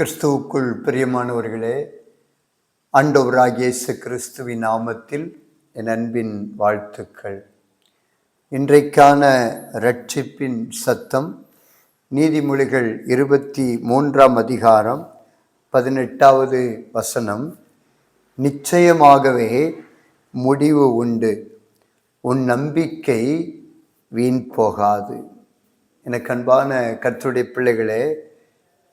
கிறிஸ்துவுக்குள் பிரியமானவர்களே ஆண்டவராகிய இயேசு கிறிஸ்துவின் நாமத்தில் என் அன்பின் வாழ்த்துக்கள். இன்றைக்கான ரட்சிப்பின் சத்தம் நீதிமொழிகள் இருபத்தி மூன்றாம் அதிகாரம் பதினெட்டாவது வசனம். நிச்சயமாகவே முடிவு உண்டு. உன் நம்பிக்கை வீண் போகாது. எனக்கு அன்பான கற்றுடைய பிள்ளைகளே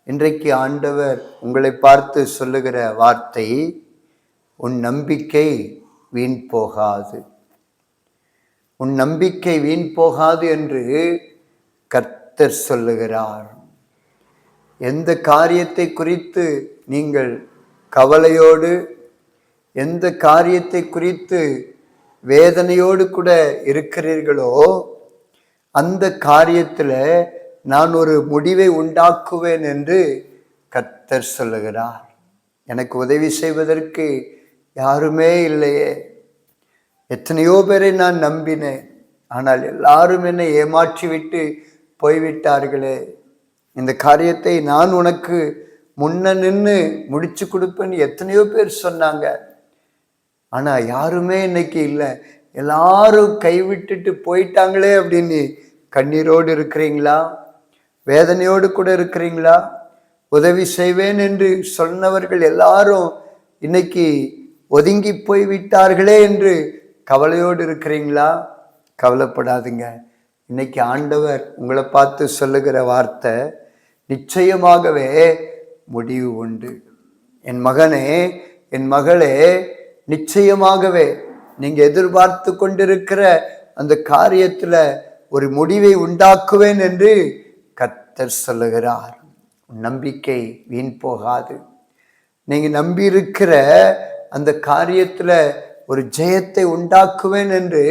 இன்றைக்கு ஆண்டவர் உங்களை பார்த்து சொல்லுகிற வார்த்தை உன் நம்பிக்கை வீண் போகாது. உன் நம்பிக்கை வீண் போகாது என்று கர்த்தர் சொல்லுகிறார். எந்த காரியத்தை குறித்து நீங்கள் கவலையோடு எந்த காரியத்தை குறித்து வேதனையோடு கூட இருக்கிறீர்களோ அந்த காரியத்தில் நான் ஒரு முடிவை உண்டாக்குவேன் என்று கர்த்தர் சொல்லுகிறார். எனக்கு உதவி செய்வதற்கு யாருமே இல்லையே. எத்தனையோ பேரை நான் நம்பினேன். ஆனால் எல்லாரும் என்னை ஏமாற்றிவிட்டு போய்விட்டார்களே. இந்த காரியத்தை நான் உனக்கு முன்ன நின்று முடிச்சு கொடுப்பேன்னு எத்தனையோ பேர் சொன்னாங்க. ஆனால் யாருமே இன்னைக்கு இல்லை. எல்லாரும் கைவிட்டுட்டு போயிட்டாங்களே அப்படின்னு கண்ணீரோடு இருக்கிறீங்களா? வேதனையோடு கூட இருக்கிறீங்களா? உதவி செய்வேன் என்று சொன்னவர்கள் எல்லாரும் இன்னைக்கு ஒதுங்கி போய் விட்டார்களே என்று கவலையோடு இருக்கிறீங்களா? கவலைப்படாதுங்க. இன்னைக்கு ஆண்டவர் உங்களை பார்த்து சொல்லுகிற வார்த்தை நிச்சயமாகவே முடிவு உண்டு. என் மகனே என் மகளே நிச்சயமாகவே நீங்கள் எதிர்பார்த்து கொண்டிருக்கிற அந்த காரியத்தில் ஒரு முடிவை உண்டாக்குவேன் என்று கர்த்தர் சொல்லுகிறார் நம்பிக்கை வீண் போகாது. நீங்கள் நம்பி இருக்கிற அந்த காரியத்தில் ஒரு ஜெயத்தை உண்டாக்குவேன் என்று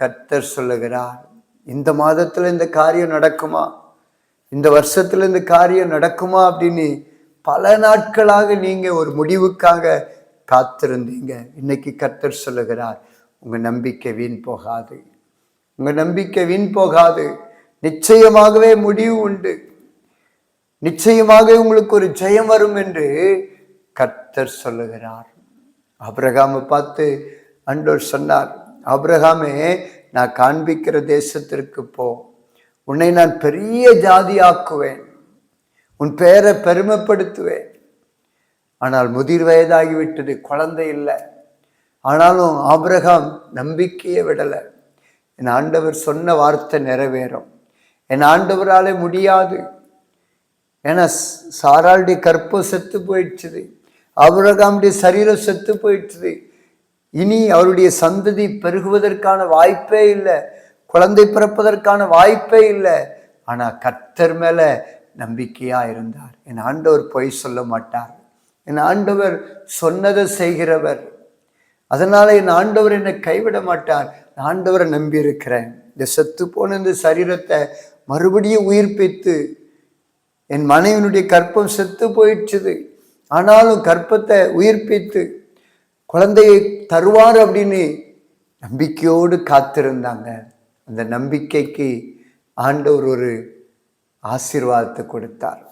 கர்த்தர் சொல்லுகிறார். இந்த மாதத்தில் இந்த காரியம் நடக்குமா? இந்த வருஷத்தில் இந்த காரியம் நடக்குமா அப்படின்னு பல நாட்களாக நீங்கள் ஒரு முடிவுக்காக காத்திருந்தீங்க. இன்னைக்கு கர்த்தர் சொல்லுகிறார் உங்கள் நம்பிக்கை வீண் போகாது. உங்கள் நம்பிக்கை வீண் போகாது. நிச்சயமாகவே முடிவு உண்டு. நிச்சயமாக உங்களுக்கு ஒரு ஜெயம் வரும் என்று கர்த்தர் சொல்லுகிறார். அபிரகாமை பார்த்து அன்றோர் சொன்னார் அபிரகாமே நான் காண்பிக்கிற தேசத்திற்கு போ. உன்னை நான் பெரிய ஜாதியாக்குவேன். உன் பெயரை பெருமைப்படுத்துவேன். ஆனால் முதிர் வயதாகிவிட்டது குழந்தை இல்லை. ஆனாலும் ஆபிரகாம் நம்பிக்கையை விடலை. என் ஆண்டவர் சொன்ன வார்த்தை நிறைவேறும். என் ஆண்டவராலே முடியாது. ஏன்னா சாராளுடைய கற்பம் செத்து போயிடுச்சுது. அவரகாமுடைய சரீரம் செத்து போயிடுச்சுது. இனி அவருடைய சந்ததி பெருகுவதற்கான வாய்ப்பே இல்லை. குழந்தை பிறப்பதற்கான வாய்ப்பே இல்லை. ஆனால் கர்த்தர் மேலே நம்பிக்கையாக இருந்தார். என் ஆண்டவர் பொய் சொல்ல மாட்டார். என் ஆண்டவர் சொன்னதை செய்கிறவர். அதனால் என் ஆண்டவர் என்னை கைவிட மாட்டார். நான் ஆண்டவரை நம்பியிருக்கிறேன். இந்த செத்து போன இந்த சரீரத்தை மறுபடியும் உயிர்ப்பித்து என் மனைவினுடைய கற்பம் செத்து போயிடுச்சுது. ஆனாலும் கற்பத்தை உயிர்ப்பித்து குழந்தையை தருவார் அப்படின்னு நம்பிக்கையோடு காத்திருந்தாங்க. அந்த நம்பிக்கைக்கு ஆண்டவர் ஒரு ஆசீர்வாதத்தை கொடுத்தார்.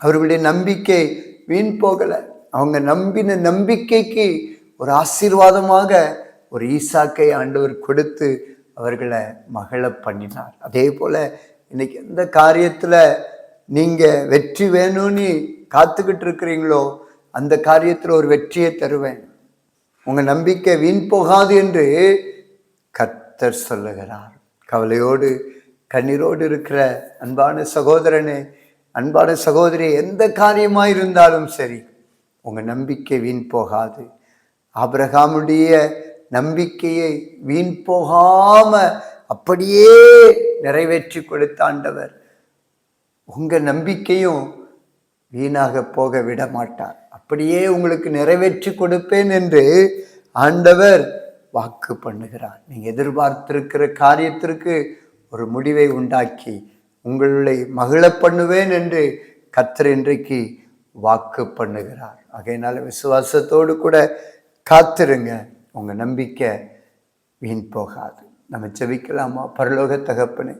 அவர்களுடைய நம்பிக்கை வீண் போகலை. அவங்க நம்பின நம்பிக்கைக்கு ஒரு ஆசீர்வாதமாக ஒரு ஈசாக்கை ஆண்டவர் கொடுத்து அவர்களை மகள பண்ணினார். அதே போல் இன்றைக்கி எந்த காரியத்தில் நீங்கள் வெற்றி வேணும்னு காத்துக்கிட்டு இருக்கிறீங்களோ அந்த காரியத்தில் ஒரு வெற்றியை தருவேன். உங்கள் நம்பிக்கை வீண் போகாது என்று கர்த்தர் சொல்லுகிறார். கவலையோடு கண்ணீரோடு இருக்கிற அன்பான சகோதரனே அன்பான சகோதரி எந்த காரியமாக இருந்தாலும் சரி உங்கள் நம்பிக்கை வீண் போகாது. ஆபிரகாமுடைய நம்பிக்கையை வீண் போகாம அப்படியே நிறைவேற்றி கொடுத்தாண்டவர் உங்க நம்பிக்கையும் வீணாக போக விட மாட்டார். அப்படியே உங்களுக்கு நிறைவேற்றி கொடுப்பேன் என்று ஆண்டவர் வாக்கு பண்ணுகிறார். நீங்க எதிர்பார்த்திருக்கிற காரியத்திற்கு ஒரு முடிவை உண்டாக்கி உங்களை மகிழ பண்ணுவேன் என்று கத்தர் இன்றைக்கு வாக்கு பண்ணுகிறார். ஆகையினால விசுவாசத்தோடு கூட காத்திருங்க. உங்கள் நம்பிக்கை வீண் போகாது. நம்ம செபிக்கலாமா பரலோக தகப்பனே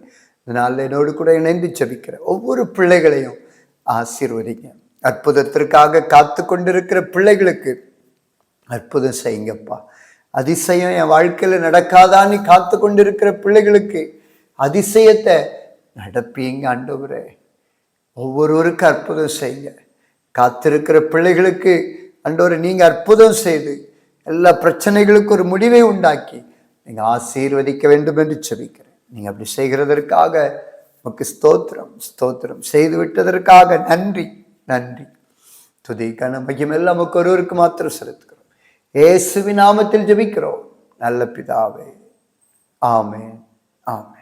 இதனால் என்னோடு கூட இணைந்து செபிக்கிற ஒவ்வொரு பிள்ளைகளையும் ஆசீர்வதிங்க. அற்புதத்திற்காக காத்து கொண்டிருக்கிற பிள்ளைகளுக்கு அற்புதம் செய்யுங்கப்பா. அதிசயம் என் வாழ்க்கையில் நடக்காதான்னு காத்து கொண்டிருக்கிற பிள்ளைகளுக்கு அதிசயத்தை நடப்பீங்க ஆண்டவரே. ஒவ்வொருவருக்கும் அற்புதம் செய்யுங்க. காத்திருக்கிற பிள்ளைகளுக்கு ஆண்டவரை நீங்கள் அற்புதம் செய்து எல்லா பிரச்சனைகளுக்கும் ஒரு முடிவை உண்டாக்கி நீங்கள் ஆசீர்வதிக்க வேண்டும் என்று செபிக்கிறேன். நீங்கள் அப்படி செய்கிறதற்காக உமக்கு ஸ்தோத்திரம் ஸ்தோத்திரம் செய்து விட்டதற்காக நன்றி நன்றி. துதி கன மகிமை எல்லாம் நமக்கு ஒருவருக்கு மாத்திரம் செலுத்துகிறோம். ஏசுவி நாமத்தில் ஜபிக்கிறோம். நல்ல பிதாவே. ஆமே ஆமே